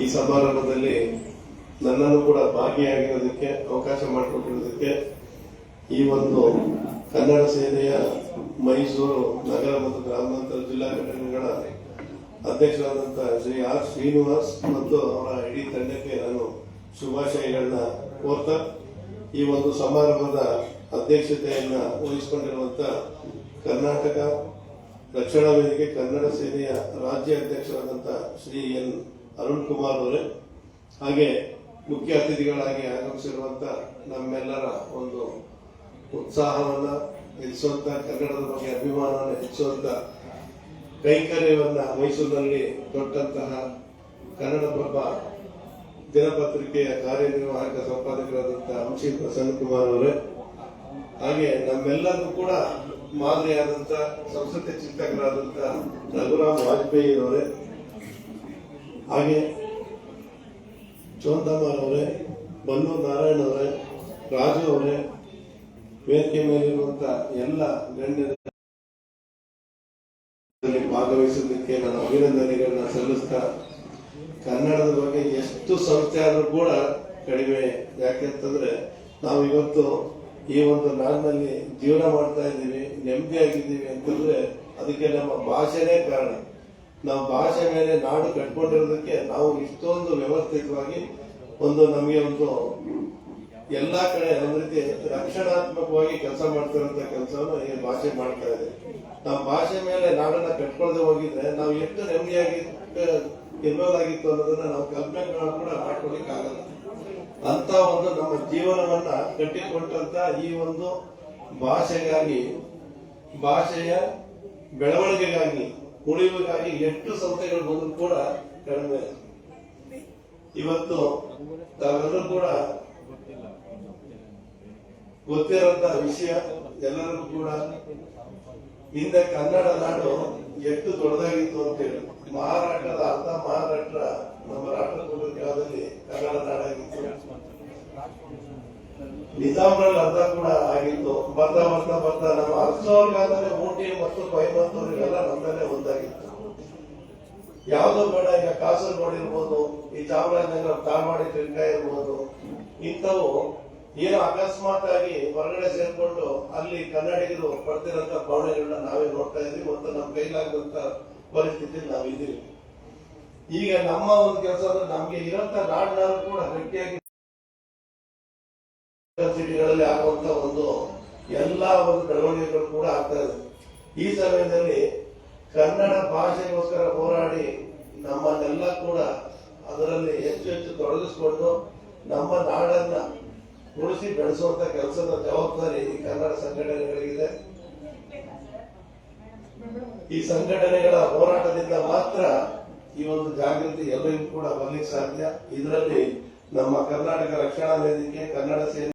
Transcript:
ಈ ಸಮಾರಂಭದಲ್ಲಿ ನನ್ನನ್ನು ಕೂಡ ಭಾಗಿಯಾಗಿರೋದಕ್ಕೆ ಅವಕಾಶ ಮಾಡಿಕೊಟ್ಟಿರೋದಕ್ಕೆ ಈ ಒಂದು ಕನ್ನಡ ಸೇನೆಯ ಮೈಸೂರು ನಗರ ಮತ್ತು ಗ್ರಾಮಾಂತರ ಜಿಲ್ಲಾ ಘಟಕಗಳ ಅಧ್ಯಕ್ಷರಾದಂತಹ ಶ್ರೀ ಆರ್ ಶ್ರೀನಿವಾಸ್ ಮತ್ತು ಅವರ ಇಡೀ ತಂಡಕ್ಕೆ ನಾನು ಶುಭಾಶಯಗಳನ್ನ ಕೋರ್ತಾ ಈ ಒಂದು ಸಮಾರಂಭದ ಅಧ್ಯಕ್ಷತೆಯನ್ನ ವಹಿಸಿಕೊಂಡಿರುವಂತ ಕರ್ನಾಟಕ ರಕ್ಷಣಾ ವೇದಿಕೆ ಕನ್ನಡ ಸೇನೆಯ ರಾಜ್ಯ ಅಧ್ಯಕ್ಷರಾದಂಥ ಶ್ರೀ ಎನ್ ಅರುಣ್ ಕುಮಾರ್ ಅವರೇ. ಹಾಗೆ ಮುಖ್ಯ ಅತಿಥಿಗಳಾಗಿ ಆಗಮಿಸಿರುವಂತ ನಮ್ಮೆಲ್ಲರ ಒಂದು ಉತ್ಸಾಹವನ್ನ ಹೆಚ್ಚುವಂತ ಕನ್ನಡದ ಬಗ್ಗೆ ಅಭಿಮಾನವನ್ನು ಹೆಚ್ಚುವಂತ ಕೈಕರ್ಯವನ್ನ ಮೈಸೂರಿನಲ್ಲಿ ಕನ್ನಡ ಕನ್ನಡಪ್ರಭ ದಿನಪತ್ರಿಕೆಯ ಕಾರ್ಯನಿರ್ವಾಹಕ ಸಂಪಾದಕರಾದಂತಹ ಅಂಶಿ ಪ್ರಸನ್ನ ಕುಮಾರ್ ಅವರೇ. ಹಾಗೆ ನಮ್ಮೆಲ್ಲರೂ ಕೂಡ ಮಾದರಿಯಾದಂತ ಸಂಸ್ಕೃತಿ ಚಿಂತಕರಾದಂತ ರಘುರಾಮ್ ವಾಜಪೇಯಿ ಅವರೇ. ಹಾಗೆ ಚೋಂತಮ್ಮರ್ ಅವರೇ ಬನ್ನೂರು ನಾರಾಯಣ ಅವರೇ, ರಾಜು ಅವರೇ ವೇದಿಕೆ ಮೇಲಿರುವಂತ ಎಲ್ಲ ಗಣ್ಯರ ಭಾಗವಹಿಸೋದಕ್ಕೆ ನಾನು ಅಭಿನಂದನೆಗಳನ್ನ ಸಲ್ಲಿಸ್ತಾ ಕನ್ನಡದ ಬಗ್ಗೆ ಎಷ್ಟು ಸಂಸ್ಥೆ ಆದ್ರೂ ಕೂಡ ಕಡಿಮೆ. ಯಾಕೆಂತಂದ್ರೆ ನಾವು ಇವತ್ತು ಈ ಒಂದು ನಾಡಿನಲ್ಲಿ ಜೀವನ ಮಾಡ್ತಾ ಇದ್ದೀವಿ, ನೆಮ್ಮದಿಯಾಗಿದ್ದೀವಿ ಅಂತಂದ್ರೆ ಅದಕ್ಕೆ ನಮ್ಮ ಭಾಷೆನೇ ಕಾರಣ. ನಾವು ಭಾಷೆ ಮೇಲೆ ನಾಡು ಕಟ್ಕೊಂಡಿರೋದಕ್ಕೆ ನಾವು ಇಷ್ಟೊಂದು ವ್ಯವಸ್ಥಿತವಾಗಿ ಒಂದು ನಮಗೆ ಒಂದು ಎಲ್ಲಾ ಕಡೆ ಒಂದ್ ರೀತಿ ರಕ್ಷಣಾತ್ಮಕವಾಗಿ ಕೆಲಸ ಮಾಡ್ತಿರೋಂಥ ಕೆಲಸವನ್ನು ಈ ಭಾಷೆ ಮಾಡ್ತಾ ಇದೆ. ನಮ್ಮ ಭಾಷೆ ಮೇಲೆ ನಾಡನ್ನ ಕಟ್ಕೊಳ್ದೆ ಹೋಗಿದ್ರೆ ನಾವು ಎಷ್ಟು ನೆಮ್ಮದಿಯಾಗಿ ಇರ್ಬೋದಾಗಿತ್ತು ಅನ್ನೋದನ್ನ ನಾವು ಕಲ್ಪನೆ ಕೂಡ ಮಾಡ್ಕೊಳಿಕ್ ಆಗಲ್ಲ ಅಂತ ಒಂದು ನಮ್ಮ ಜೀವನವನ್ನ ಕಟ್ಟಿಕೊಟ್ಟಂತ ಈ ಒಂದು ಭಾಷೆಗಾಗಿ, ಭಾಷೆಯ ಬೆಳವಣಿಗೆಗಾಗಿ ಉಳಿವಿಗಾಗಿ ಎಷ್ಟು ಸಂಸ್ಥೆಗಳು ಬಂದರೂ ಕೂಡ ಕಡಿಮೆ. ಇವತ್ತು ತಾವೆಲ್ಲರೂ ಕೂಡ ಗೊತ್ತಿರೋಂತ ವಿಷಯ, ಎಲ್ಲರಿಗೂ ಕೂಡ ಹಿಂದೆ ಕನ್ನಡ ನಾಡು ಎಷ್ಟು ದೊಡ್ಡದಾಗಿತ್ತು ಅಂತೇಳಿ. ಮಹಾರಾಷ್ಟ್ರದ ಅರ್ಧ ಮಹಾರಾಷ್ಟ್ರ ನಮ್ಮ ರಾಷ್ಟ್ರ ಕಾಲದಲ್ಲಿ ಕನ್ನಡ ನಾಡಾಗಿತ್ತು. ನಿಜಾಮ್ರಲ್ಲಿ ಅರ್ಧ ಕೂಡ ಆಗಿತ್ತು. ಬರ್ತಾ ಬರ್ತಾ ಬರ್ತಾ ನಮ್ಮ ಅರಸೋರ್ ಕಾಲದಲ್ಲಿ ಊಟಿ ಮತ್ತು ಕೊಯಮತ್ತೂರಿಗೆಲ್ಲ ನಮ್ಮಲ್ಲೇ ಒಂದಾಗಿತ್ತು. ಯಾವುದೋ ಬೇಡ, ಈಗ ಕಾಸರಗೋಡು ಇರ್ಬೋದು, ಈ ಚಾಮರಾಜನಗರ ಕಾಮಾಡಿ ತಿರ್ಗಾಯಿ ಇರ್ಬೋದು. ಇಂಥವು ಏನೋ ಅಕಸ್ಮಾತ್ ಆಗಿ ಹೊರಗಡೆ ಸೇರ್ಕೊಂಡು ಅಲ್ಲಿ ಕನ್ನಡಿಗರು ಪಡ್ತಿರೋಂಥ ಭಾವನೆಗಳನ್ನ ನಾವೇ ನೋಡ್ತಾ ಇದೀವಿ. ಮತ್ತು ನಮ್ಮ ಕೈಲಾಗದಂತ ಪರಿಸ್ಥಿತಿ ನಾವಿದ್ದೀವಿ. ಈಗ ನಮ್ಮ ಒಂದು ಕೆಲಸ ಅಂದ್ರೆ ನಮ್ಗೆ ಇರೋಂಥ ನಾಡಿನಾರು ಕೂಡ ಗಟ್ಟಿಯಾಗಿ ಸಿಟಿಗಳಲ್ಲಿ ಆಗುವಂತ ಒಂದು ಎಲ್ಲ ಒಂದು ಬೆಳವಣಿಗೆಗಳು ಕೂಡ ಆಗ್ತಾ ಇದೆ. ಈ ಸಮಯದಲ್ಲಿ ಕನ್ನಡ ಭಾಷೆಗೋಸ್ಕರ ಹೋರಾಡಿ ನಮ್ಮನ್ನೆಲ್ಲ ಕೂಡ ಅದರಲ್ಲಿ ಹೆಚ್ಚು ಹೆಚ್ಚು ತೊಡಗಿಸಿಕೊಂಡು ನಮ್ಮ ನಾಡನ್ನ ಉಳಿಸಿ ಬೆಳೆಸುವಂತ ಕೆಲಸದ ಜವಾಬ್ದಾರಿ ಈ ಕನ್ನಡ ಸಂಘಟನೆಗಳಿಗಿದೆ. ಈ ಸಂಘಟನೆಗಳ ಹೋರಾಟದಿಂದ ಮಾತ್ರ ಈ ಒಂದು ಜಾಗೃತಿ ಎಲ್ಲರಿಗೂ ಕೂಡ ಬರ್ಲಿಕ್ಕೆ ಸಾಧ್ಯ. ಇದರಲ್ಲಿ ನಮ್ಮ ಕರ್ನಾಟಕ ರಕ್ಷಣಾ ವೇದಿಕೆ, ಕನ್ನಡ ಸೇನೆ